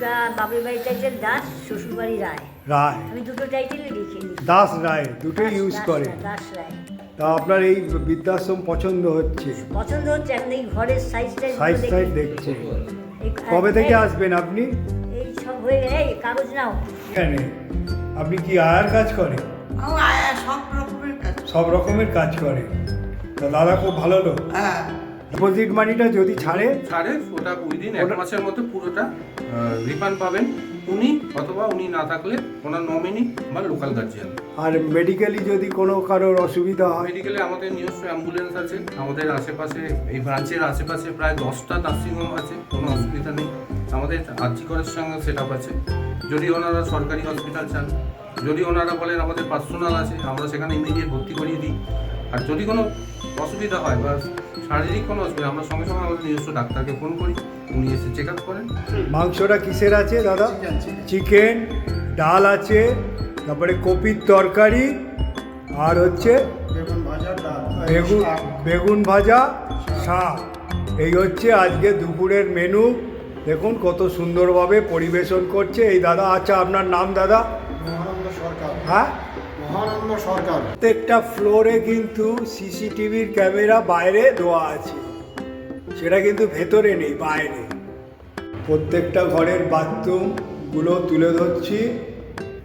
বাপের টাইটেল দাস শ্বশুর রায়। রায়। আমি দুটো টাইটেলই লিখে দাস রায় দুটোই ইউজ করে। দাস রায়। তা আপনার এই বৃদ্ধাশ্রম পছন্দ হচ্ছে? পছন্দ হচ্ছে এখন এই ঘরের সাইজটা সাইজ সাইজ দেখছে। কবে থেকে আসবেন আপনি? এই সব হয়ে গেলে এই কাগজ নাও। এখানে। আপনি কি আয়ার কাজ আয়া সব রকমের কাজ। সব রকমের কাজ করে তা দাদা খুব ভালো লোক। হ্যাঁ। ডিপোজিট মানিটা যদি ছাড়ে ছাড়ে ওটা উইদিন এক মাসের মধ্যে পুরোটা রিফান্ড পাবেন। উনি অথবা উনি না থাকলে ওনার নমিনি বা লোকাল গার্জিয়ান আর মেডিকেলি যদি কোনো কারোর অসুবিধা হয় মেডিকেলে আমাদের নিজস্ব অ্যাম্বুলেন্স আছে আমাদের আশেপাশে এই ব্রাঞ্চের আশেপাশে প্রায় দশটা নার্সিংহোম আছে কোনো অসুবিধা নেই। আমাদের আর্থিকরের সঙ্গে সেট আপ আছে। যদি ওনারা সরকারি হসপিটাল চান যদি ওনারা বলেন আমাদের পার্সোনাল আছে আমরা সেখানে ইমিডিয়েট ভর্তি করিয়ে দিই। আর যদি কোনো অসুবিধা হয় বা শারীরিক কোনো অসুবিধা আমরা সঙ্গে সঙ্গে আমাদের নিজস্ব ডাক্তারকে ফোন করি উনি এসে চেক আপ করেন। মাংসটা কিসের আছে দাদা? চিকেন ডাল আছে তারপরে কপির তরকারি আর হচ্ছে বেগুন বেগুন ভাজা শাক। এই হচ্ছে আজকে দুপুরের মেনু দেখুন কত সুন্দরভাবে পরিবেশন করছে। এই দাদা আচ্ছা আপনার নাম দাদা? সরকার। হ্যাঁ? মহানন্দ সরকার। প্রত্যেকটা ফ্লোরে কিন্তু সিসিটিভির ক্যামেরা বাইরে দেওয়া আছে। সেটা কিন্তু ভেতরে নেই, বাইরে। প্রত্যেকটা ঘরের বাথরুমগুলো তুলে ধরছি।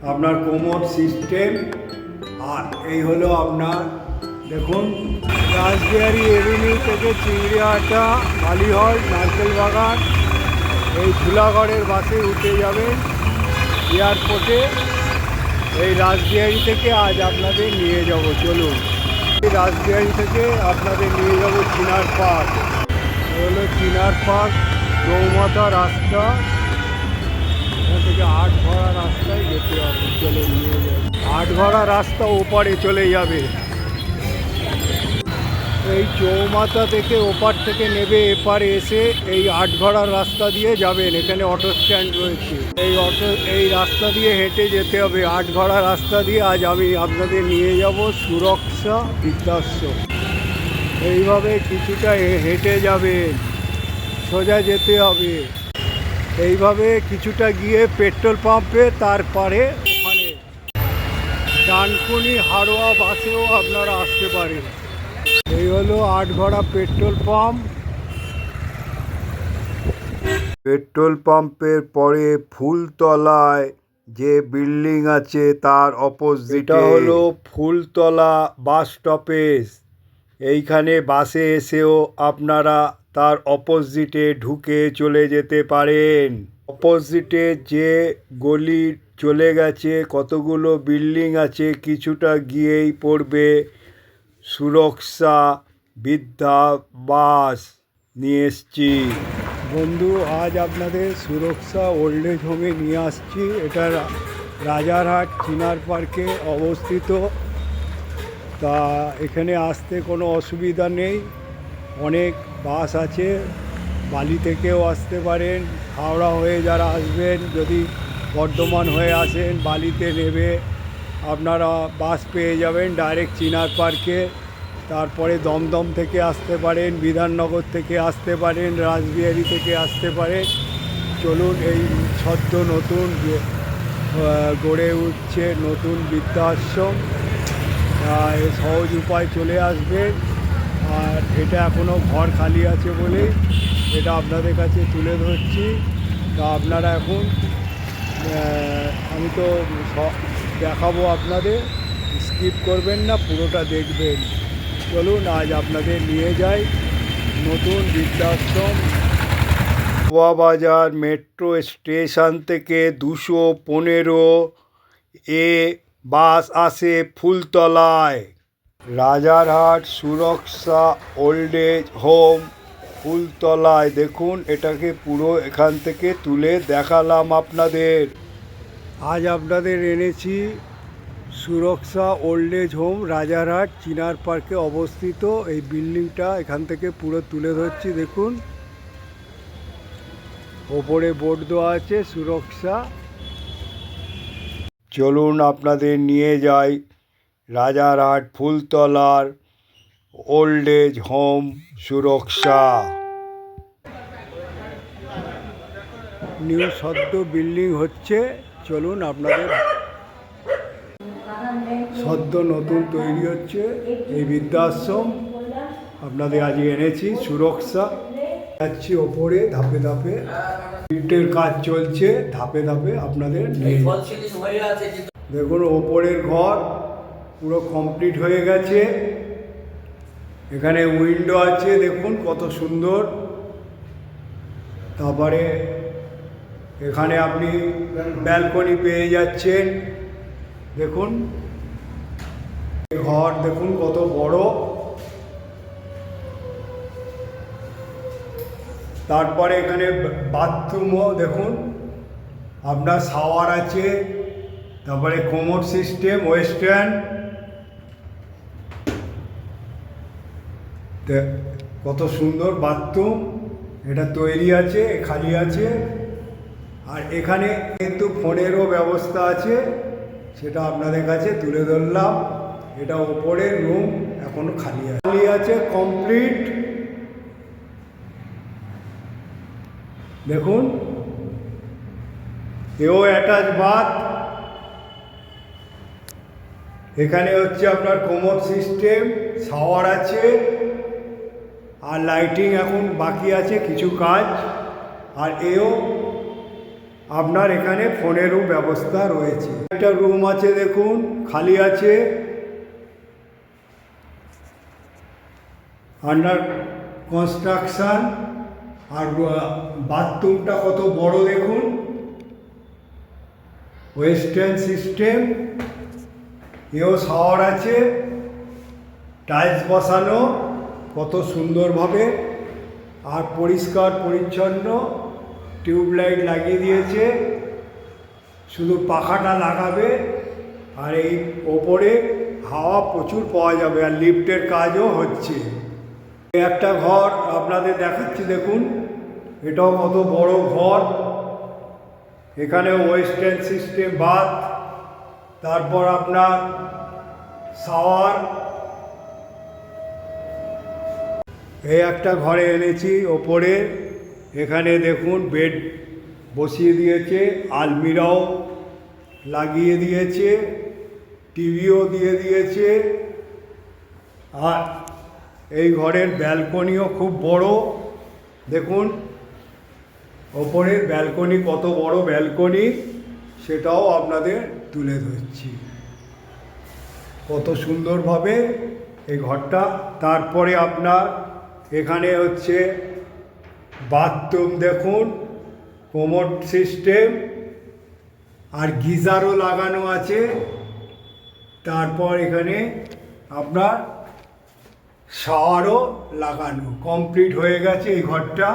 আপনার কোমর সিস্টেম আর এই হলো আপনার, দেখুন, রাসবিহারি এভিনিউ থেকে চিংড়িয়াটা বালিহল নারকেল বাগান এই ধুলাগড়ের বাসে উঠে যাবেন। এয়ারপোর্টে এই রাসবিহারি থেকে আজ আপনাদের নিয়ে যাব, চলুন। এই রাসবিহারি থেকে আপনাদের নিয়ে যাব চিনার পার্ক। হলো চিনার পার্ক গৌমাতা রাস্তা। এখান থেকে আট ভরা রাস্তায় যেতে হবে চলে নিয়ে যাবে আট ভরা রাস্তা ওপারে চলে যাবে। এই চৌমাথা থেকে ওপার থেকে নেবে এপারে এসে এই আটঘড়ার রাস্তা দিয়ে যাবেন। এখানে অটো স্ট্যান্ড রয়েছে। এই অটো এই রাস্তা দিয়ে হেঁটে যেতে হবে। আটঘড়া রাস্তা দিয়ে আজ আমি আপনাদের নিয়ে যাব সুরক্ষা বৃদ্ধাশ্রম। এইভাবে কিছুটা হেঁটে যাবেন। সোজা যেতে হবে। এইভাবে কিছুটা গিয়ে পেট্রোল পাম্পে তারপরে ওখানে ডানকুনি হাড়োয়া বাসেও আপনারা আসতে পারেন। এই হলো আটঘড়া পেট্রোল পাম্প। পেট্রোল পাম্পের পরে ফুলতলায় যে বিল্ডিং আছে তার অপোজিটে হলো ফুলতলা বাস স্টপেজ। এইখানে বাসে এসেও আপনারা তার অপোজিটে ঢুকে চলে যেতে পারেন। অপোজিটে যে গলি চলে গেছে কতগুলো বিল্ডিং আছে কিছুটা গিয়েই পড়বে। সুরক্ষা বৃদ্ধা বাস নিয়ে এসছি। বন্ধু, আজ আপনাদের সুরক্ষা ওল্ড এজ হোমে নিয়ে আসছি। এটা রাজারহাট চিনার পার্কে অবস্থিত। তা এখানে আসতে কোনো অসুবিধা নেই। অনেক বাস আছে। বালি থেকেও আসতে পারেন। হাওড়া হয়ে যারা আসবেন, যদি বর্ধমান হয়ে আসেন, বালিতে নেবে। আপনারা বাস পেয়ে যাবেন ডাইরেক্ট চিনার পার্কে। তারপরে দমদম থেকে আসতে পারেন, বিধাননগর থেকে আসতে পারেন রাসবিহারি থেকে আসতে পারেন। চলুন এই সদ্য নতুন গড়ে উঠছে নতুন বৃদ্ধাশ্রম সহজ উপায় চলে আসবেন আর এটা এখনও ঘর খালি আছে বলে এটা আপনাদের কাছে তুলে ধরছি। তা আপনারা এখন আমি তো দেখাবো আপনাদের। স্কিপ করবেন না, পুরোটা দেখবেন। চলুন, আজ আপনাদের নিয়ে যাই নতুন বৃদ্ধাশ্রম। বাজার মেট্রো স্টেশন থেকে দুশো পনেরো এ বাস আসে ফুলতলায়। রাজারহাট সুরক্ষা ওল্ড এজ হোম ফুলতলায়। দেখুন, এটাকে পুরো এখান থেকে তুলে দেখালাম আপনাদের। আজ আপনাদের এনেছি Suraksha old age home Rajarhat, Chinar পার্কে অবস্থিত। এই বিল্ডিংটা এখান থেকে পুরো তুলে ধরছি, দেখুন। ওপরে বোর্ড দেওয়া আছে, সুরক্ষা। চলুন আপনাদের নিয়ে যাই Rajarhat ফুলতলার old age home Suraksha. New সদ্য বিল্ডিং হচ্ছে। চলুন আপনাদের সদ্য নতুন তৈরি হচ্ছে এই বৃদ্ধাশ্রম। আপনাদের আজকে এনেছি সুরক্ষা। যাচ্ছি ওপরে, ধাপে ধাপে। ইটের কাজ চলছে, ধাপে ধাপে আপনাদের দেখুন, ওপরের ঘর পুরো কমপ্লিট হয়ে গেছে। এখানে উইন্ডো আছে, দেখুন কত সুন্দর। তারপরে এখানে আপনি ব্যালকনি পেয়ে যাচ্ছেন। দেখুন। ঘর দেখুন কত বড়। তারপরে এখানে বাথরুমও দেখুন। আপনার শাওয়ার আছে। তারপরে কোমর সিস্টেম ওয়েস্টার্ন কত সুন্দর বাথরুম এটা তৈরি আছে, খালি আছে। আর এখানে কিন্তু ফোনেরও ব্যবস্থা আছে, সেটা আপনাদের কাছে তুলে ধরলাম। এটা ওপরের রুম এখন খালি আছে। খালি আছে কমপ্লিট দেখুন, এও অ্যাটাচ বাথ এখানে হচ্ছে আপনার কোমর সিস্টেম শাওয়ার আছে, আর লাইটিং এখন বাকি আছে কিছু কাজ। আর এও আপনার এখানে ফোনেরও ব্যবস্থা রয়েছে। একটা রুম আছে দেখুন, খালি আছে। আন্ডার কনস্ট্রাকশন, আর বাথরুমটা কত বড় দেখুন। ওয়েস্টার্ন সিস্টেম, এও শাওয়ার আছে। টাইলস বসানো, কত সুন্দরভাবে, আর পরিষ্কার, পরিচ্ছন্ন। টিউবলাইট লাগিয়ে দিয়েছে। শুধু পাখাটা লাগাবে আর এই ওপরে হাওয়া প্রচুর পাওয়া যাবে আর লিফটের কাজও হচ্ছে। একটা ঘর আপনাদের দেখাচ্ছি, দেখুন। এটাও কত বড় ঘর। এখানে ওয়েস্টার্ন সিস্টেম বাথ তারপর আপনার শাওয়ার এই একটা ঘরে এনেছি ওপরে। এখানে দেখুন বেড বসিয়ে দিয়েছে, আলমিরাও লাগিয়ে দিয়েছে, টিভিও দিয়ে দিয়েছে। আর এই ঘরের ব্যালকনিও খুব বড়। দেখুন, ওপরের ব্যালকনি কত বড় ব্যালকনি, সেটাও আপনাদের তুলে ধরছি। কত সুন্দরভাবে এই ঘরটা। তারপরে আপনার এখানে হচ্ছে বাথরুম দেখুন কোমোড সিস্টেম, আর গিজারও লাগানো আছে। তারপর এখানে আপনার শাওয়ারও লাগানো, কমপ্লিট হয়ে গেছে এই ঘরটা।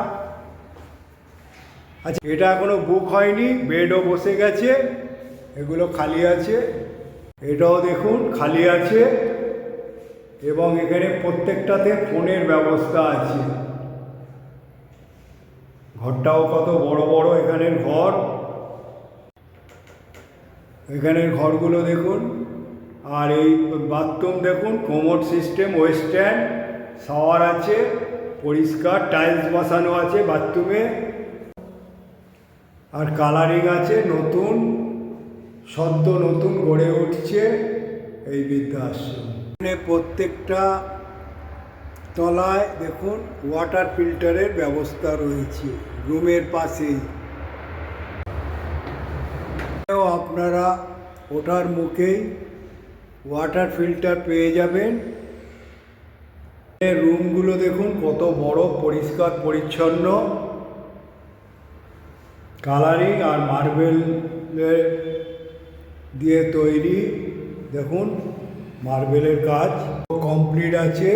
আচ্ছা এটা এখনও বুক হয়নি, বেডও বসে গেছে, এগুলো খালি আছে। এটাও দেখুন, খালি আছে। এবং এখানে প্রত্যেকটাতে ফোনের ব্যবস্থা আছে। ঘরটাও কত বড় বড় এখানের ঘর। এখানের ঘরগুলো দেখুন। আর এই বাথরুম দেখুন কোমোড সিস্টেম ওয়েস্টার্ন শাওয়ার আছে, পরিষ্কার, টাইলস বসানো আছে বাথরুমে। আর কালারিং আছে, নতুন, সদ্য নতুন গড়ে উঠছে এই বৃদ্ধাশ্রম। প্রত্যেকটা তলায় দেখুন ওয়াটার ফিল্টারের ব্যবস্থা রয়েছে। রুমের পাশেই আপনারা ওঠার মুখেই ওয়াটার ফিল্টার পেয়ে যাবেন। রুমগুলো দেখুন, কত বড়, পরিষ্কার, পরিচ্ছন্ন। কালারিং আর মার্বেল দিয়ে তৈরি। দেখুন মার্বেলের কাজ কমপ্লিট আছে।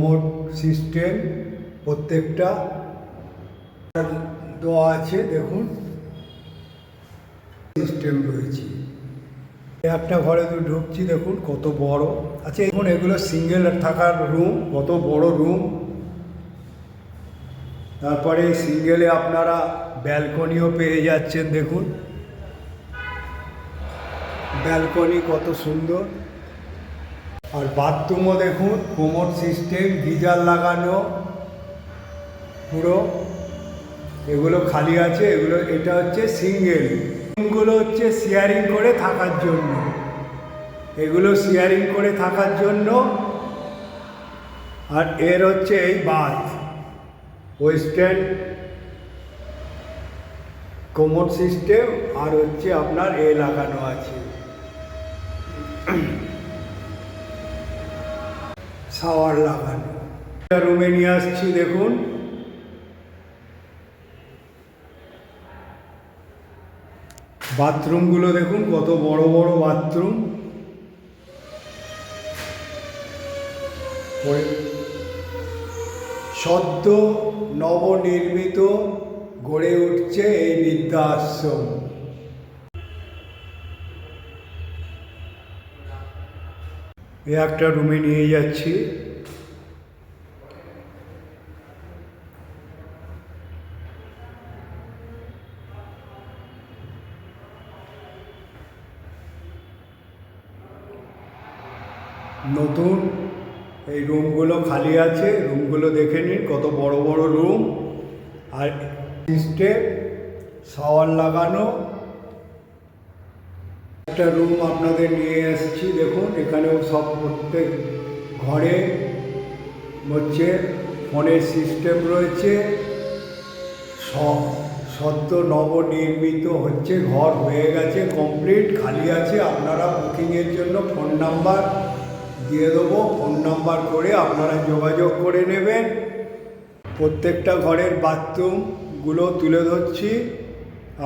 মোট সিস্টেম প্রত্যেকটা দেওয়া আছে, দেখুন। সিস্টেম রয়েছে। একটা ঘরে তো ঢুকছি, দেখুন, কত বড়। আচ্ছা এখন এগুলো সিঙ্গেল থাকার রুম, কত বড় রুম। তারপরে সিঙ্গেলে আপনারা ব্যালকনিও পেয়ে যাচ্ছেন, দেখুন। ব্যালকনি কত সুন্দর। আর বাথরুমও দেখুন, কোমর সিস্টেম, গিজার লাগানো, পুরো। এগুলো খালি আছে, এগুলো, এটা হচ্ছে সিঙ্গেল। রুমগুলো হচ্ছে শেয়ারিং করে থাকার জন্য। এগুলো শেয়ারিং করে থাকার জন্য। আর এর হচ্ছে এই বাথ ওয়েস্টার্ন কোমর সিস্টেম, আর হচ্ছে আপনার এ লাগানো আছে। শাওয়ার লাগানো। রুমে নিয়ে আসছি, দেখুন। বাথরুমগুলো দেখুন, কত বড় বড় বাথরুম সদ্য নবনির্মিত গড়ে উঠছে এই বিদ্যা এ একটা রুমে নিয়ে যাচ্ছি। নতুন, এই রুমগুলো খালি আছে রুমগুলো দেখে নিন, কত বড় বড় রুম আর সিস্টেম শাওয়ার লাগানো একটা রুম আপনাদের নিয়ে এসেছি, দেখুন, এখানেও সব প্রত্যেক ঘরে হচ্ছে ফোনের সিস্টেম রয়েছে। সব সদ্য নবনির্মিত হচ্ছে, ঘর হয়ে গেছে কমপ্লিট খালি আছে। আপনারা বুকিংয়ের জন্য ফোন নাম্বার দিয়ে দেবো ফোন নাম্বার করে আপনারা যোগাযোগ করে নেবেন। প্রত্যেকটা ঘরের বাথরুমগুলো তুলে ধরছি।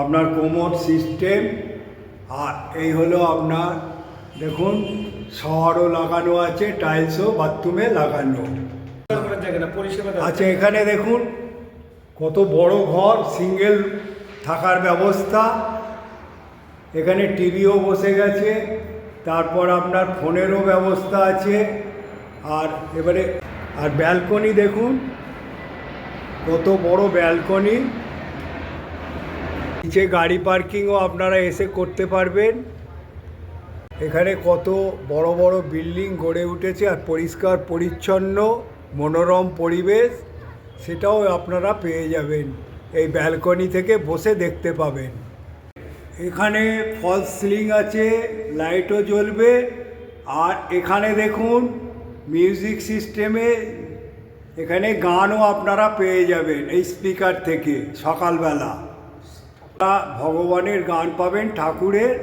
আপনার কোমর সিস্টেম আর এই হলো আপনার, দেখুন, শহরও লাগানো আছে টাইলসও বাথরুমে লাগানো। আচ্ছা এখানে দেখুন, কত বড় ঘর সিঙ্গেল থাকার ব্যবস্থা। এখানে টিভিও বসে গেছে, তারপর আপনার ফোনেরও ব্যবস্থা আছে। আর এবারে, আর ব্যালকনি দেখুন, কত বড় ব্যালকনি নিচে গাড়ি পার্কিংও আপনারা এসে করতে পারবেন। এখানে কত বড় বড় বিল্ডিং গড়ে উঠেছে আর পরিষ্কার, পরিচ্ছন্ন, মনোরম পরিবেশ, সেটাও আপনারা পেয়ে যাবেন। এই ব্যালকনি থেকে বসে দেখতে পাবেন। এখানে ফলস সিলিং আছে, লাইটও জ্বলবে। আর এখানে দেখুন, মিউজিক সিস্টেমে এখানে গানও আপনারা পেয়ে যাবেন এই স্পিকার থেকে সকালবেলা। ভগবানের গান পাবেন ঠাকুরের,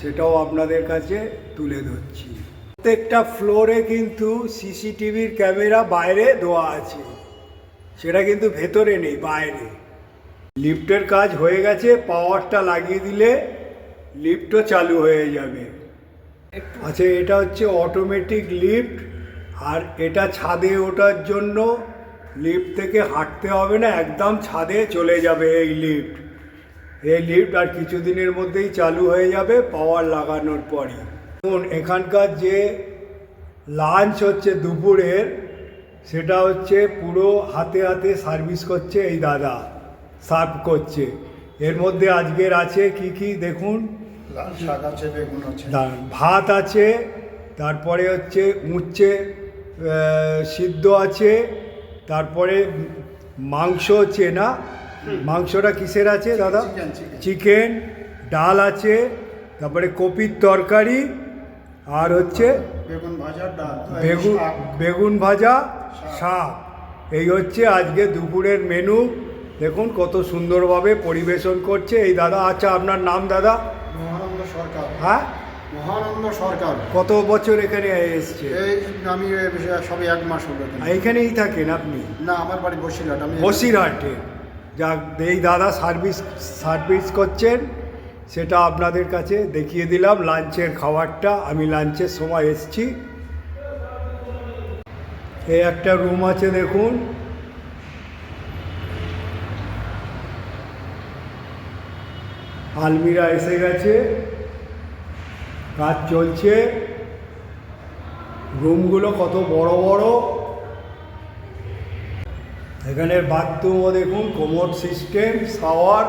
সেটাও আপনাদের কাছে তুলে ধরছি। প্রত্যেকটা ফ্লোরে কিন্তু সিসিটিভির ক্যামেরা বাইরে দেওয়া আছে। সেটা কিন্তু ভেতরে নেই, বাইরে। লিফটের কাজ হয়ে গেছে, পাওয়ারটা লাগিয়ে দিলে লিফটও চালু হয়ে যাবে। আচ্ছা এটা হচ্ছে অটোমেটিক লিফট, আর এটা ছাদে ওঠার জন্য লিফট থেকে হাঁটতে হবে না, একদম ছাদে চলে যাবে এই লিফট। এই লিফট আর কিছুদিনের মধ্যেই চালু হয়ে যাবে পাওয়ার লাগানোর পরই। দেখুন এখানকার যে লাঞ্চ হচ্ছে দুপুরের সেটা হচ্ছে পুরো হাতে হাতে সার্ভিস করছে এই দাদা সার্ভ করছে। এর মধ্যে আজকের আছে কি কি? দেখুন। ভাত আছে তারপরে হচ্ছে উচ্ছে সিদ্ধ আছে তারপরে মাংস হচ্ছে না? মাংসটা কিসের আছে দাদা? চিকেন, ডাল আছে তারপরে কপির তরকারি আর হচ্ছে বেগুন ভাজা ডাল বেগুন। বেগুন ভাজা শাক। এই হচ্ছে আজকে দুপুরের মেনু দেখুন কত সুন্দরভাবে পরিবেশন করছে। এই দাদা আচ্ছা আপনার নাম দাদা? মহানন্দ সরকার। হ্যাঁ? মহানন্দ সরকার। কত বছর এখানে এসছে? এই আমি সবে এক মাস হলো এখানে। এইখানেই থাকেন আপনি? না আমার বাড়ি বসিরহাট। আমি বসিরহাটে? যা এই দাদা সার্ভিস সার্ভিস করছেন, সেটা আপনাদের কাছে দেখিয়ে দিলাম লাঞ্চের খাবারটা। আমি লাঞ্চের সময় এসছি। এই একটা রুম আছে, দেখুন। আলমিরা এসে গেছে। কাজ চলছে। রুমগুলো কত বড় বড়। এখানে বাথরুমও দেখুন কোমোড সিস্টেম শাওয়ার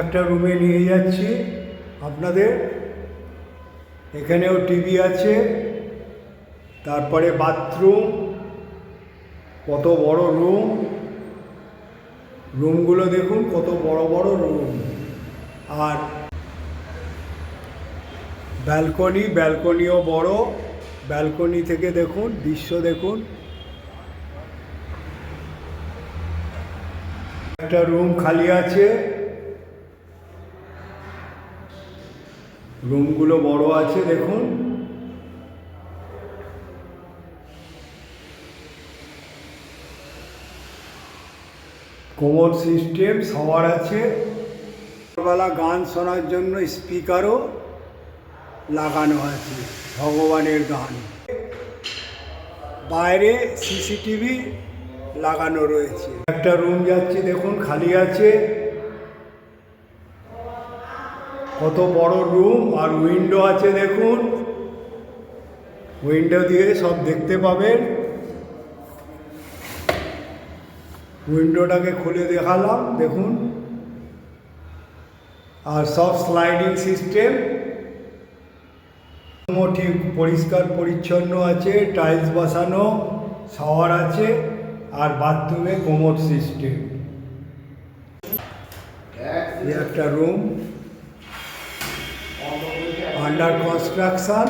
একটা রুমে নিয়ে যাচ্ছি আপনাদের। এখানেও টিভি আছে। তারপরে বাথরুম কত বড় রুম রুমগুলো দেখুন, কত বড় বড় রুম আর ব্যালকনি ব্যালকনিও বড়। ব্যালকনি থেকে দেখুন, দৃশ্য দেখুন। একটা রুম খালি আছে। রুমগুলো বড় আছে, দেখুন। কোমর সিস্টেম সবার আছে। বেলা গান শোনার জন্য স্পিকারও। লাগানো আছে ভগবানের গান। বাইরে সিসিটিভি লাগানো রয়েছে। একটা রুম যাচ্ছে, দেখুন, খালি আছে। কত বড় রুম আর উইন্ডো আছে, দেখুন। উইন্ডো দিয়ে সব দেখতে পাবেন। উইন্ডোটাকে খুলে দেখালাম, দেখুন। আর সব স্লাইডিং সিস্টেম ঠিক, পরিষ্কার, পরিচ্ছন্ন আছে টাইলস বসানো শাওয়ার আছে, আর বাথরুমে কোমোড সিস্টেম একটা রুম আন্ডার কনস্ট্রাকশন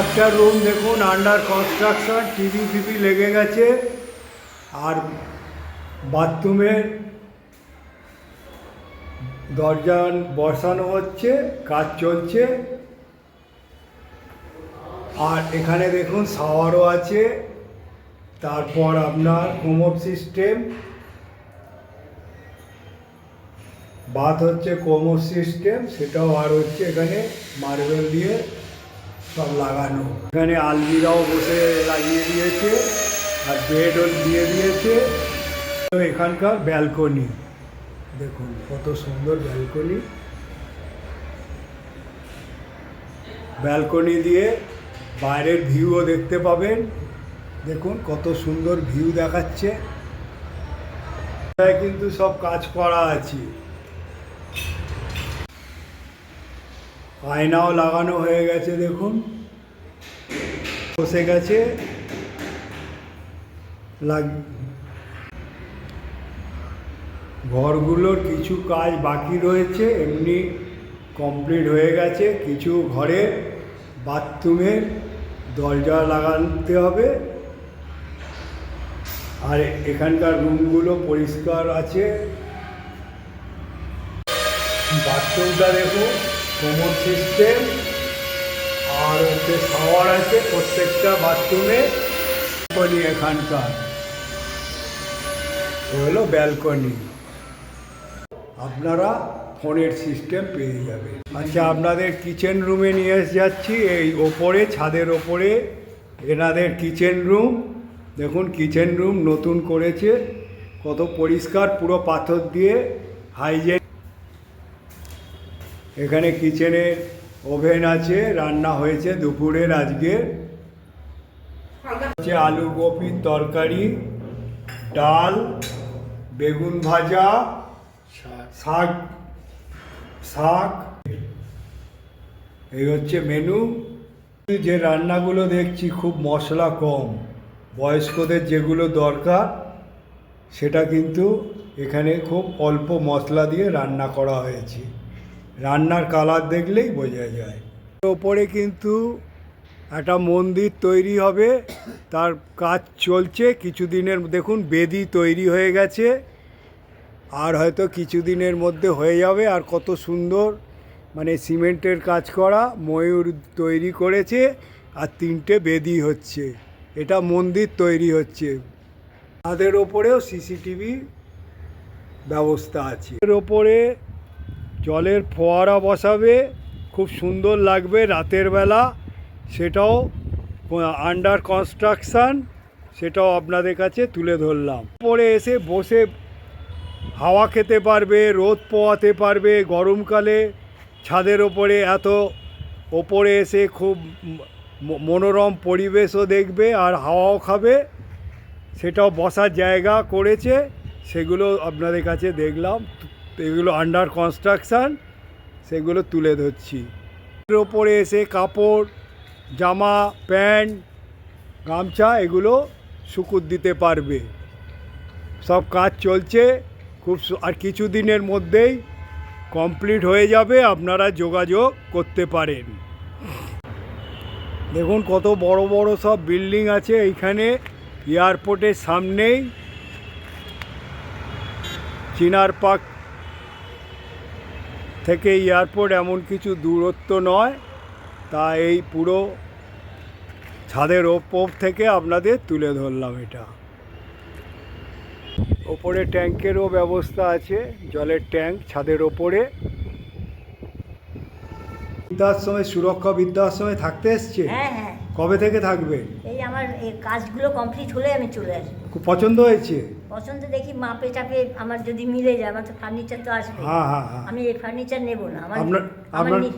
একটা রুম দেখুন আন্ডার কনস্ট্রাকশন টিভি ফিভি লেগে গেছে, আর বাথরুমে দরজা বসানো হচ্ছে, কাজ চলছে। আর এখানে দেখুন শাওয়ারও আছে, তারপর আপনার কোমর সিস্টেম বাথ হচ্ছে কোমর সিস্টেম, সেটাও আর হচ্ছে এখানে মার্বেল দিয়ে সব লাগানো। এখানে আলমিরাও বসে লাগিয়ে দিয়েছে, আর বেডও দিয়ে দিয়েছে। তো এখানকার ব্যালকনি, দেখুন কত সুন্দর ব্যালকনি। ব্যালকনি দিয়ে বাইরের ভিউও দেখতে পাবেন। দেখুন কত সুন্দর ভিউ দেখাচ্ছে। কিন্তু সব কাজ করা আছে। আয়নাও লাগানো হয়ে গেছে, দেখুন। বসে গেছে। ঘরগুলোর কিছু কাজ বাকি রয়েছে, এমনি কমপ্লিট হয়ে গেছে। কিছু ঘরে বাথরুমের। দরজা লাগাতে হবে। আর এখানকার রুমগুলো পরিষ্কার আছে। বাথরুমটা দেখো, কোমর সিস্টেম আর হচ্ছে শাওয়ার আছে প্রত্যেকটা বাথরুমে ব্যালকনি এখানকার। হলো ব্যালকনি আপনারা ফোনের সিস্টেম পেয়ে যাবে। আচ্ছা আপনাদের কিচেন রুমে নিয়ে এসে যাচ্ছি এই ওপরে ছাদের ওপরে এনাদের কিচেন রুম দেখুন কিচেন রুম নতুন করেছে কত পরিষ্কার পুরো পাথর দিয়ে হাইজেন এখানে কিচেনে ওভেন আছে রান্না হয়েছে দুপুরের আজকে। হচ্ছে আলু কপির তরকারি ডাল বেগুন ভাজা শাক শাক, এই হচ্ছে মেনু যে রান্নাগুলো দেখছি খুব মশলা কম, বয়স্কদের যেগুলো দরকার, সেটা কিন্তু এখানে খুব অল্প মশলা দিয়ে রান্না করা হয়েছে। রান্নার কালার দেখলেই বোঝা যায়। ওপরে কিন্তু একটা মন্দির তৈরি হবে, তার কাজ চলছে, কিছুদিনের, দেখুন, বেদি তৈরি হয়ে গেছে। আর হয়তো কিছুদিনের মধ্যে হয়ে যাবে, আর কত সুন্দর মানে সিমেন্টের কাজ করা, ময়ূর তৈরি করেছে, আর তিনটে বেদি হচ্ছে। এটা মন্দির তৈরি হচ্ছে। তাদের ওপরেও সিসিটিভি ব্যবস্থা আছে। এর ওপরে জলের ফোয়ারা বসাবে, খুব সুন্দর লাগবে রাতের বেলা। সেটাও আন্ডার কনস্ট্রাকশান সেটাও আপনাদের কাছে তুলে ধরলাম। পরে এসে বসে হাওয়া খেতে পারবে, রোদ পোয়াতে পারবে, গরমকালে ছাদের ওপরে এত ওপরে এসে খুব মনোরম পরিবেশও দেখবে আর হাওয়াও খাবে। সেটাও বসার জায়গা করেছে, সেগুলো আপনাদের কাছে দেখলাম। এগুলো আন্ডার কনস্ট্রাকশান সেগুলো তুলে ধরছি। এর ওপরে এসে কাপড়, জামা, প্যান্ট, গামছা এগুলো শুকুর দিতে পারবে। সব কাজ চলছে। খুব আর কিছু দিনের মধ্যেই কমপ্লিট হয়ে যাবে, আপনারা যোগাযোগ করতে পারেন। দেখুন কত বড় বড় সব বিল্ডিং আছে এইখানে, এয়ারপোর্টের সামনেই। চিনার পার্ক থেকে এয়ারপোর্ট এমন কিছু দূরত্ব নয়, তা এই পুরো ছাদের ওপর থেকে আপনাদের তুলে ধরলাম এটা। ওপরে ট্যাঙ্কেরও ব্যবস্থা আছে জলের ট্যাঙ্ক ছাদের ওপরে। বৃদ্ধাশ্রমে সুরক্ষা বৃদ্ধাশ্রমে থাকতে এসছে? হ্যাঁ হ্যাঁ। কবে থেকে থাকবে? এই আমার এই কাজগুলো কমপ্লিট হলে আমি চলে আসব। খুব পছন্দ হয়েছে? পছন্দ দেখি মাপে চাপে আমার যদি মিলে যায় আমার তো ফার্নিচার তো আসবে। হ্যাঁ হ্যাঁ হ্যাঁ। আমি এই ফার্নিচার নেব না। আমার আপনার আমার আপনার নি-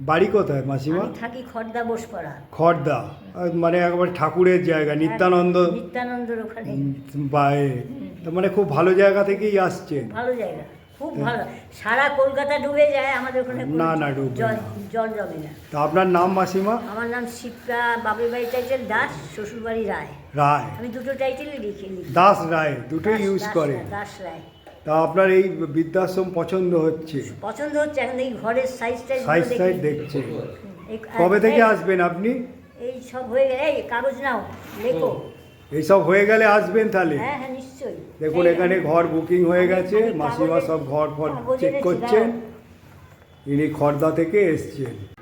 বাড়ি কোথায় মাসিমা? আমি থাকি খর্দা বসপাড়া। খড়দা। আহ, মানে একবার ঠাকুরের জায়গা নিত্যানন্দ নিত্যানন্দর ওখানে। উম, বা এ- তার মানে খুব ভালো জায়গা থেকেই আসছে ভালো জায়গা খুব ভালো। সারা কলকাতা ডুবে যায় আমাদের ওখানে না, না, ডুবে জল। জল জমে না। তা আপনার নাম মাসিমা? আমার নাম শিপ্রা বাবুর বাড়ি টাইটেল দাস শ্বশুরবাড়ি রায়। রায়। আমি দুটো টাইটেলই লিখে দাস রায় দুটোই ইউজ করে। দাস রায়। তা আপনার এই বৃদ্ধাশ্রম পছন্দ হচ্ছে? পছন্দ হচ্ছে এখন এই ঘরের সাইজটা সাইজ সাইজ দেখছে। কবে থেকে আসবেন আপনি? এই সব হয়ে গেলে কাগজ নাও লেখো। এইসব হয়ে গেলে আসবেন তাহলে? হ্যাঁ হ্যাঁ দেখুন এখানে ঘর বুকিং হয়ে গেছে আমি- আমি মাসিমা সব ঘর ফর চেক করছেন। ইনি খর্দা থেকে এসছেন।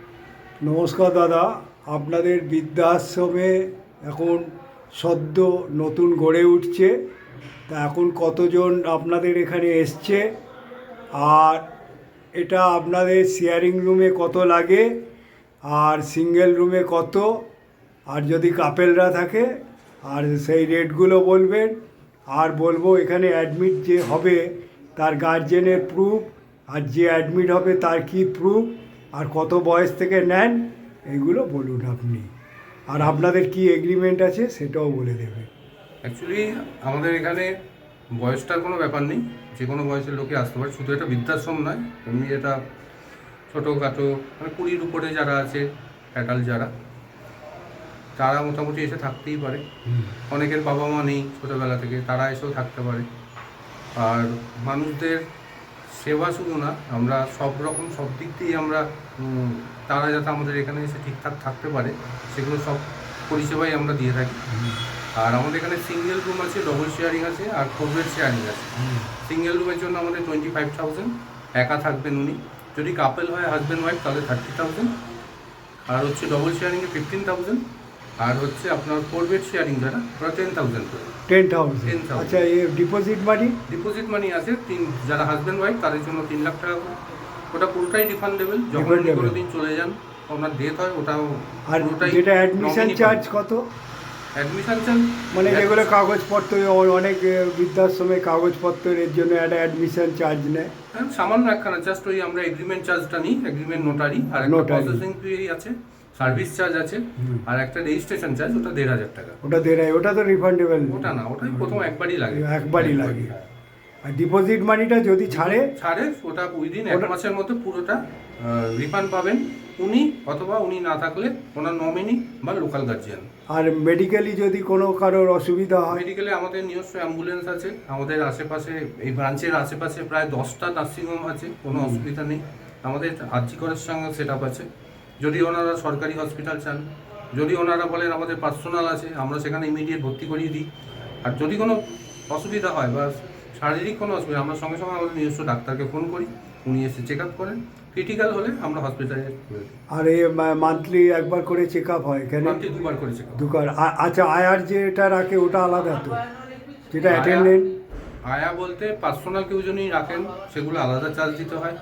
নমস্কার দাদা। আপনাদের বৃদ্ধাশ্রমে এখন সদ্য নতুন গড়ে উঠছে। তা এখন কতজন আপনাদের এখানে এসছে? আর এটা আপনাদের শেয়ারিং রুমে কত লাগে? আর সিঙ্গেল রুমে কত? আর যদি কাপেলরা থাকে আর সেই রেটগুলো বলবেন। আর বলব এখানে অ্যাডমিট যে হবে, তার গার্জেনের প্রুফ আর যে অ্যাডমিট হবে তার কি প্রুফ আর কত বয়স থেকে নেন, এগুলো বলুন আপনি। আর আপনাদের কি এগ্রিমেন্ট আছে সেটাও বলে দেবে। অ্যাকচুয়ালি আমাদের এখানে বয়সটার কোনো ব্যাপার নেই, যে কোনো বয়সের লোকে আসতে পারে, শুধু এটা বৃদ্ধাশ্রম নয়, এমনি এটা ছোটোখাটো মানে কুড়ির উপরে যারা আছে অ্যাডাল্ট যারা তারা মোটামুটি এসে থাকতেই পারে। অনেকের বাবা মা নেই ছোটোবেলা থেকে তারা এসেও থাকতে পারে। আর মানুষদের সেবা শুধু না আমরা সব রকম সব দিক দিয়েই আমরা তারা যাতে আমাদের এখানে এসে ঠিকঠাক থাকতে পারে সেগুলো সব পরিষেবাই আমরা দিয়ে থাকি। আর আমাদের এখানে সিঙ্গেল রুম আছে ডবল শেয়ারিং আছে আর ফোর বেড শেয়ারিং আছে সিঙ্গেল রুমের জন্য আমাদের টোয়েন্টি ফাইভ থাউজেন্ড একা থাকবেন উনি। যদি কাপেল হয় হাজব্যান্ড ওয়াইফ তাহলে থার্টি থাউজেন্ড আর হচ্ছে ডবল শেয়ারিংয়ে ফিফটিন থাউজেন্ড আর হচ্ছে আপনার ফোরবেট শেয়ারিং দ্বারা ওরা টেন থাউজেন্ড করে। টেন থাউজেন্ড 10,000 আচ্ছা এই ডিপোজিট মানি ডিপোজিট মানি আছে তিন যারা হাজব্যান্ড ওয়াইফ তাদের জন্য তিন লাখ টাকা করে। ওটা পুরোটাই রিফান্ডেবল যখন কোনো দিন চলে যান আপনার ডেথ হয় ওটাও আর ওটাই যেটা অ্যাডমিশন চার্জ কত? অ্যাডমিশন চার্জ মানে যেগুলো কাগজপত্র অনেক বৃদ্ধাশ্রমে কাগজপত্রের জন্য একটা অ্যাডমিশন চার্জ নেয়। হ্যাঁ, সামান্য একখানা জাস্ট ওই আমরা এগ্রিমেন্ট চার্জটা নিই এগ্রিমেন্ট নোটারি আর একটা। প্রসেসিং ফি আছে সার্ভিস চার্জ আছে আর একটা রেজিস্ট্রেশন চার্জ ওটা দেড় হাজার টাকা। ওটা দেড়াই ওটা তো রিফান্ডেবল ওটা না ওটাই প্রথম একবারই লাগে। একবারই লাগে। আর ডিপোজিট মানিটা যদি ছাড়ে ছাড়ে ওটা উইদিন এক মাসের মধ্যে পুরোটা রিফান্ড পাবেন। উনি অথবা উনি না থাকলে ওনার নমিনি বা লোকাল গার্জিয়ান আর মেডিকেলি যদি কোনো কারোর অসুবিধা হয়? মেডিকেলে আমাদের নিজস্ব অ্যাম্বুলেন্স আছে আমাদের আশেপাশে এই ব্রাঞ্চের আশেপাশে প্রায় দশটা নার্সিংহোম আছে কোনো অসুবিধা নেই। আমাদের আর্জিকরের সঙ্গে সেট আপ আছে। যদি ওনারা সরকারি হসপিটাল চান যদি ওনারা বলেন আমাদের পার্সোনাল আছে আমরা সেখানে ইমিডিয়েট ভর্তি করিয়ে দিই। আর যদি কোনো অসুবিধা হয় বা শারীরিক কোনো অসুবিধা আমরা সঙ্গে সঙ্গে আমাদের নিজস্ব ডাক্তারকে ফোন করি উনি এসে চেক আপ করেন। ক্রিটিক্যাল হলে আমরা হসপিটালে আর এই মান্থলি একবার করে চেক আপ হয় এখানে মান্থলি দুবার করে চেক আ- আচ্ছা আয়ার যেটা রাখে ওটা আলাদা তো? যেটা অ্যাটেন্ডেন্ট আয়া বলতে পার্সোনাল কেউ যদি রাখেন সেগুলো আলাদা চার্জ দিতে হয়।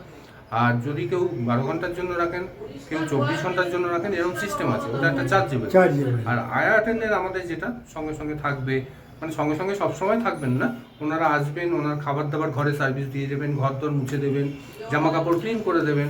আর যদি কেউ বারো ঘণ্টার জন্য রাখেন কেউ চব্বিশ ঘণ্টার জন্য রাখেন এরকম সিস্টেম আছে ওটা একটা চার্জ চার্জ দেবে আর আয়া অ্যাটেন্ডেন্ট আমাদের যেটা সঙ্গে সঙ্গে থাকবে মানে সঙ্গে সঙ্গে সবসময় থাকবেন না। ওনারা আসবেন ওনার খাবার দাবার ঘরে সার্ভিস দিয়ে দেবেন ঘর দর মুছে দেবেন জামা কাপড় ক্লিন করে দেবেন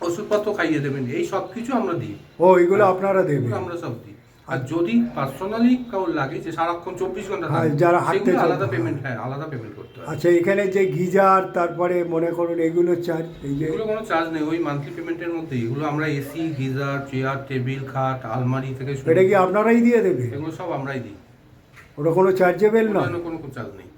ওষুধপত্র খাইয়ে দেবেন এই সব কিছু আমরা দিই। ও এগুলো আপনারা দেবেন। আমরা সব দিই। আর যদি পার্সোনালি কাউর লাগে যে সারাক্ষণ চব্বিশ ঘণ্টা হ্যাঁ, যারা হাঁটতে আলাদা পেমেন্ট হ্যাঁ আলাদা পেমেন্ট করতে হয়। আচ্ছা এখানে যে গিজার তারপরে মনে করুন এগুলো চার্জ এগুলো কোনো চার্জ নেই ওই মান্থলি পেমেন্টের মধ্যে এগুলো আমরা এসি গিজার চেয়ার টেবিল খাট আলমারি থেকে এটা কি আপনারাই দিয়ে দেবে এগুলো সব আমরাই দিই। ওটা কোনো চার্জেবেল না কোনো চার্জ নেই।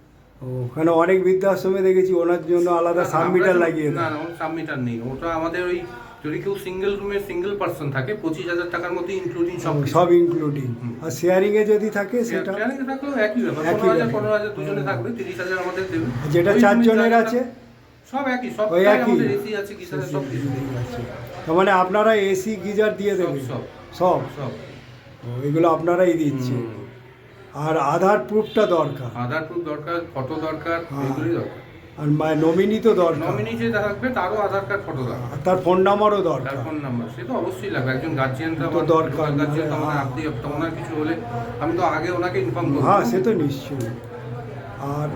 ওখানে অনেক বৃদ্ধাশ্রমে দেখেছি ওনার জন্য আলাদা সাবমিটার লাগিয়ে না না সাবমিটার নেই। ওটা আমাদের ওই যদি কেউ সিঙ্গেল রুমে সিঙ্গেল পার্সন থাকে পঁচিশ হাজার টাকার মধ্যে ইনক্লুডিং সব সব ইনক্লুডিং আর শেয়ারিং এ যদি থাকে সেটা? শেয়ারিং থাকলেও একই ব্যাপার। পনেরো হাজার পনেরো হাজার দুজনে থাকবে তিরিশ হাজার আমাদের দেবে। যেটা চারজনের আছে? সব একই সব ওই একই? এসি আছে গিজার সব কিছু। তার মানে আপনারা এসি গিজার দিয়ে দেবেন? সব। সব? সব। এগুলো আপনারাই দিচ্ছেন। হুম। আর আধার প্রুফটা দরকার। আধার প্রুফ দরকার ফটো দরকার হ্যাঁ। এগুলোই দরকার। আর নমিনি তো দরকার। নমিনি যে থাকবে তারও আধার কার্ড ফটো দরকার। আর তার ফোন নাম্বারও দরকার। তার দরকার ফোন নাম্বার সে তো অবশ্যই লাগবে। একজন গার্জিয়ান তো তো দরকার, গার্জিয়ান তো মানে, হ্যাঁ। আপনি ওনার কিছু হলে আমি তো আগে ওনাকে ইনফর্ম করব। হ্যাঁ সে তো নিশ্চয়ই। আর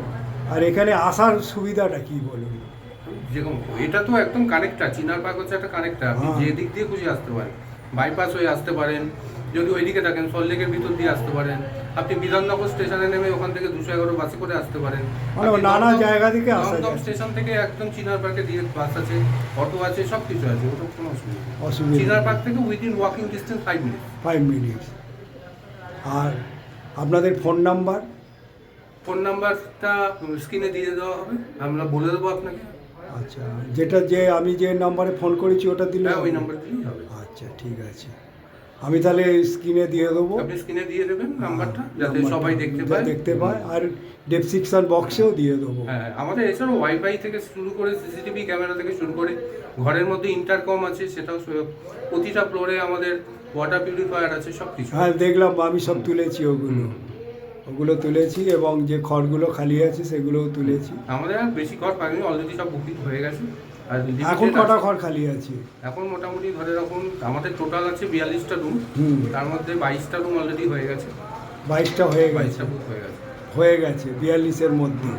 আর এখানে আসার সুবিধাটা কি বলুন? যেরকম এটা তো একদম কানেক্টার চিনার পার্ক হচ্ছে একটা কানেক্টার আপনি হ্যাঁ। যে দিক দিয়ে খুশি আসতে পারেন। বাইপাস হয়ে আসতে পারেন। যদি ওইদিকে থাকেন সল্টলেকের ভিতর দিয়ে আসতে পারেন। আপনি বিধাননগর স্টেশনে নেমে ওখান থেকে দুশো এগারো বাসে করে আসতে পারেন। মানে নানা জায়গা থেকে দমদম স্টেশন থেকে একদম চিনার পার্কে দিয়ে বাস আছে অটো আছে সব কিছু আছে ওটা কোনো অসুবিধা অসুবিধা চিনার পার্ক থেকে within walking distance five minute five minute আর আপনাদের ফোন নাম্বার ফোন নাম্বারটা স্ক্রিনে দিয়ে দেওয়া হবে। আমরা বলে দেবো আপনাকে। আচ্ছা যেটা যে আমি যে নাম্বারে ফোন করেছি ওটা দিলে হ্যাঁ ওই? নাম্বার দিলেই হবে। আচ্ছা ঠিক আছে। আমি তাহলে স্ক্রিনে দিয়ে দেবো। আপনি স্ক্রিনে দিয়ে দেবেন নাম্বারটা যাতে সবাই দেখতে পায়। দেখতে পায়। আর ডেসক্রিপশন বক্সেও দিয়ে দেবো। হ্যাঁ আমাদের এছাড়াও ওয়াইফাই থেকে শুরু করে সিসিটিভি ক্যামেরা থেকে শুরু করে ঘরের মধ্যে ইন্টারকম আছে সেটাও প্রতিটা ফ্লোরে আমাদের ওয়াটার পিউরিফায়ার আছে সব কিছু। হ্যাঁ দেখলাম আমি সব তুলেছি ওগুলো। ওগুলো তুলেছি এবং যে খড়গুলো খালি আছে সেগুলোও তুলেছি। আমাদের আর বেশি খড় পাইনি অলরেডি সব বুকিং হয়ে গেছে। এখন কটা খড় খালি আছে? এখন মোটামুটি ধরে রাখুন আমাদের টোটাল আছে বিয়াল্লিশটা রুম হুম। তার মধ্যে বাইশটা রুম অলরেডি হয়ে গেছে। বাইশটা হয়ে গেছে। হয়ে গেছে। হয়ে গেছে বিয়াল্লিশের মধ্যে।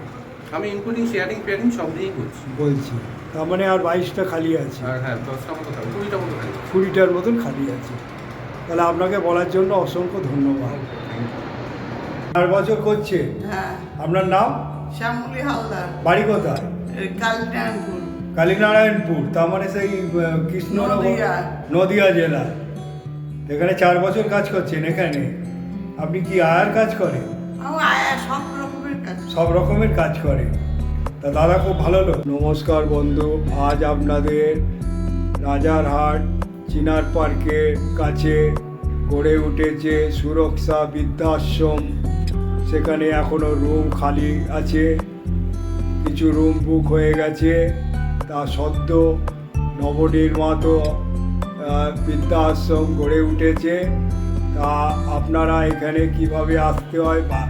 আমি ইনক্লুডিং শেয়ারিং ফেয়ারিং সব দিয়েই করছি। বলছি তার মানে আর বাইশটা খালি আছে। আর হ্যাঁ দশটা মতো খালি কুড়িটা মতো খালি কুড়িটার মতন খালি আছে। তাহলে আপনাকে বলার জন্য অসংখ্য ধন্যবাদ। চার বছর করছে। হ্যাঁ। আপনার নাম? শ্যামলি হালদার। বাড়ি কোথায়? কালিনারায়ণপুর কালীনারায়ণপুর তার মানে সেই কৃষ্ণনগর নদিয়া। নদিয়া জেলা। এখানে চার বছর কাজ করছেন এখানে। আপনি কি আয়ার কাজ করেন? সব রকমের কাজ। সব রকমের কাজ করে তা দাদা খুব ভালো লোক। নমস্কার বন্ধু আজ আপনাদের রাজারহাট চিনার পার্কের কাছে গড়ে উঠেছে সুরক্ষা বৃদ্ধাশ্রম। সেখানে এখনও রুম খালি আছে। কিছু রুম বুক হয়ে গেছে। তা সদ্য নবনির্মিত বৃদ্ধাশ্রম গড়ে উঠেছে। তা আপনারা এখানে কীভাবে আসতে হয় বা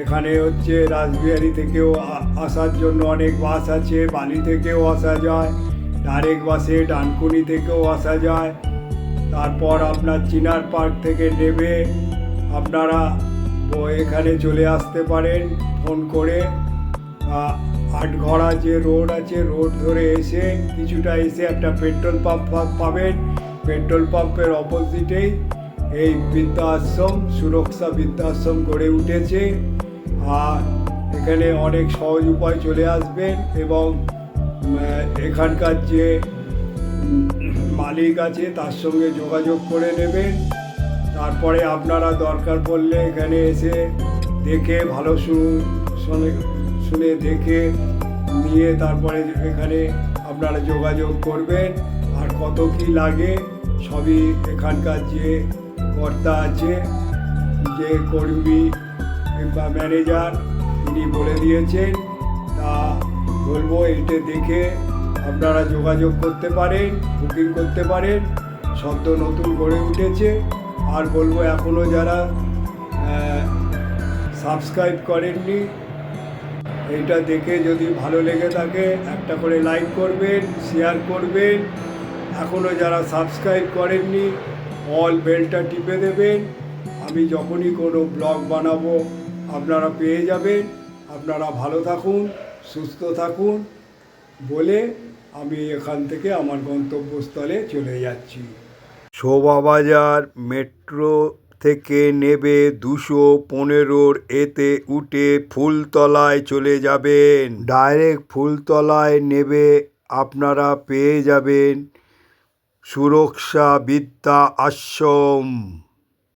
এখানে হচ্ছে রাসবিহারি থেকেও আসার জন্য অনেক বাস আছে, বালি থেকেও আসা যায়, ডাইরেক্ট বাসে ডানকুনি থেকেও আসা যায়। তারপর আপনার চিনার পার্ক থেকে নেবে আপনারা এখানে চলে আসতে পারেন, ফোন করে। আহ, আটঘরা যে রোড আছে রোড ধরে এসে কিছুটা এসে একটা পেট্রোল পাম্প পাবেন। পেট্রোল পাম্পের অপোজিটেই এই বৃদ্ধাশ্রম সুরক্ষা বৃদ্ধাশ্রম গড়ে উঠেছে। আর এখানে অনেক সহজ উপায় চলে আসবেন এবং এখানকার যে মালিক আছে তার সঙ্গে যোগাযোগ করে নেবেন। তারপরে আপনারা দরকার পড়লে এখানে এসে দেখে ভালো শু- শুনে দেখে নিয়ে তারপরে এখানে আপনারা যোগাযোগ করবেন আর কত কি লাগে সবই এখানকার যে কর্তা আছে, যে কর্মী বা ম্যানেজার, তিনি বলে দিয়েছেন। তা বলব এটা দেখে আপনারা যোগাযোগ করতে পারেন বুকিং করতে পারেন। সদ্য নতুন গড়ে উঠেছে। আর বলব এখনও যারা সাবস্ক্রাইব করেননি এইটা দেখে যদি ভালো লেগে থাকে, একটা করে লাইক করবেন শেয়ার করবেন। এখনও যারা সাবস্ক্রাইব করেননি অল বেলটা টিপে দেবেন। আমি যখনই কোনো ব্লগ বানাবো, আপনারা পেয়ে যাবেন। আপনারা ভালো থাকুন, সুস্থ থাকুন বলে আমি এখান থেকে আমার গন্তব্যস্থলে চলে যাচ্ছি। শোভাবাজার মেট্রো থেকে নেবে দুশো পনেরোর এতে উঠে ফুলতলায় চলে যাবেন। ডাইরেক্ট ফুলতলায় নেবে আপনারা পেয়ে যাবেন। সুরক্ষা বিদ্যা আশ্রম।